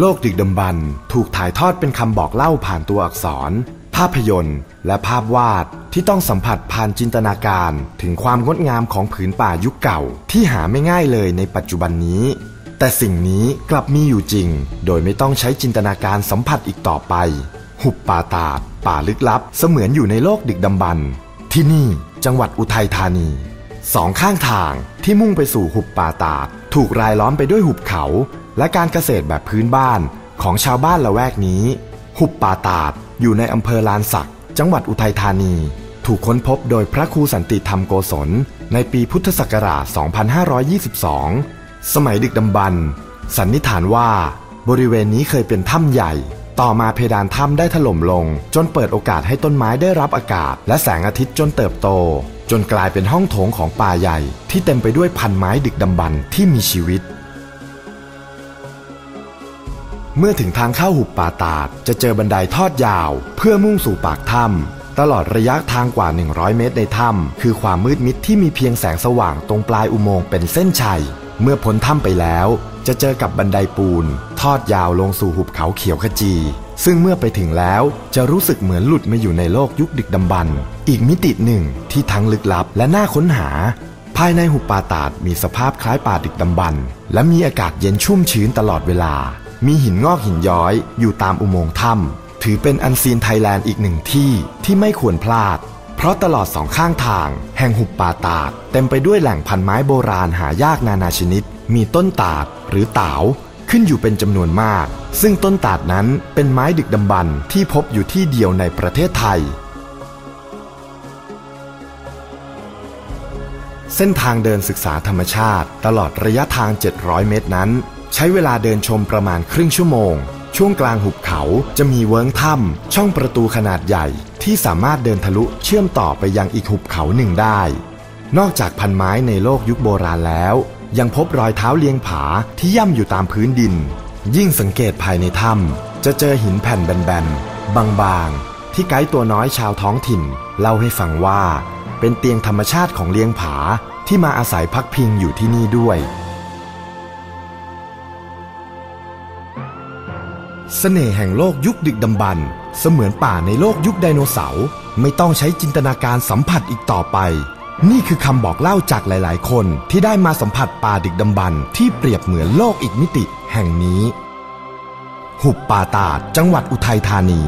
โลกดึกดำบรรพ์ถูกถ่ายทอดเป็นคำบอกเล่าผ่านตัวอักษร ภาพยนตร์ และภาพวาดที่ต้องสัมผัสผ่านจินตนาการถึงความงดงามของผืนป่ายุคเก่าที่หาไม่ง่ายเลยในปัจจุบันนี้ แต่สิ่งนี้กลับมีอยู่จริง โดยไม่ต้องใช้จินตนาการสัมผัสอีกต่อไป หุบป่าตาดป่าลึกลับ เสมือนอยู่ในโลกดึกดำบรรพ์ ที่นี่จังหวัดอุทัยธานีสองข้างทางที่มุ่งไปสู่หุบป่าตาดถูกรายล้อมไปด้วยหุบเขา และการเกษตรแบบพื้นบ้านของชาวบ้านละแวกนี้ หุบป่าตาดอยู่ในอำเภอลานสัก จังหวัดอุทัยธานี ถูกค้นพบโดยพระครูสันติธรรมโกศล ในปีพุทธศักราช 2522 สมัยดึกดำบรรสันนิษฐานว่า บริเวณนี้เคยเป็นถ้ำใหญ่ ต่อมาเพดานถ้ำได้ถล่มลง จนเปิดโอกาสให้ต้นไม้ได้รับอากาศ และแสงอาทิตย์จนเติบโต จนกลายเป็นห้องโถงของป่าใหญ่ ที่เต็มไปด้วยพันไม้ดึกดำบรรที่มีชีวิต เมื่อถึงทางเข้าหุบป่าตาด จะเจอบันไดทอดยาว เพื่อมุ่งสู่ปากถ้ำตลอดระยะทางกว่า 100 เมตรในถ้ำคือความมืดมิดที่มีเพียงแสงสว่างตรงปลายอุโมงค์เป็นเส้นชัย เมื่อพ้นถ้ำไปแล้ว จะเจอกับบันไดปูน ทอดยาวลงสู่หุบเขาเขียวขจี ซึ่งเมื่อไปถึงแล้วจะรู้สึกเหมือนหลุดมาอยู่ในโลกยุคดึกดำบรรพ์อีกมิติหนึ่งที่ทั้งลึกลับและน่าค้นหา ภายในหุบป่าตาดมีสภาพคล้ายป่าดึกดำบรรพ์และมีอากาศเย็นชุ่มชื้นตลอดเวลา มีหินงอกหินย้อย อยู่ตามอุโมงค์ถ้ำถือเป็นอันซีนไทยแลนด์อีกหนึ่งที่ที่ไม่ควรพลาด ราะตลอดสองข้างทาง แห่งหุบป่าตาด เต็มไปด้วยแหล่งพันไม้โบราณหายากนานาชนิด มีต้นตาดหรือเต๋าขึ้นอยู่เป็นจำนวนมาก ซึ่งต้นตาดนั้นเป็นไม้ดึกดำบรรพ์ที่พบอยู่ที่เดียวในประเทศไทย เส้นทางเดินศึกษาธรรมชาติ ตลอดระยะทาง 700 เมตรนั้น ใช้เวลาเดินชมประมาณครึ่งชั่วโมง ช่วงกลางหุบเขาจะมีเวิ้งถ้ำช่องประตูขนาดใหญ่ ที่สามารถเดินทะลุเชื่อมต่อไปยังอีกหุบเขาหนึ่งได้ นอกจากพันไม้ในโลกยุคโบราณแล้ว ยังพบรอยเท้าเลียงผาที่ย่ำอยู่ตามพื้นดิน ยิ่งสังเกตภายในถ้ำจะเจอหินแผ่นแบนๆบางๆ ที่ไกด์ตัวน้อยชาวท้องถิ่น เล่าให้ฟังว่า เป็นเตียงธรรมชาติของเลียงผาที่มาอาศัยพักพิงอยู่ที่นี่ด้วย สน่ห์แห่งโลกยุคดึกดำบรรพ์เสมือนป่าในโลกยุคไดโนเสาร์ไม่ต้องใช้จินตนาการสัมผัสอีกต่อไป นี่คือคำบอกเล่าจากหลาย ๆ คนที่ได้มาสัมผัสป่าดึกดำบรรพ์ที่เปรียบเหมือนโลกอีกมิติแห่งนี้ หุบป่าตาดจังหวัดอุทัยธานี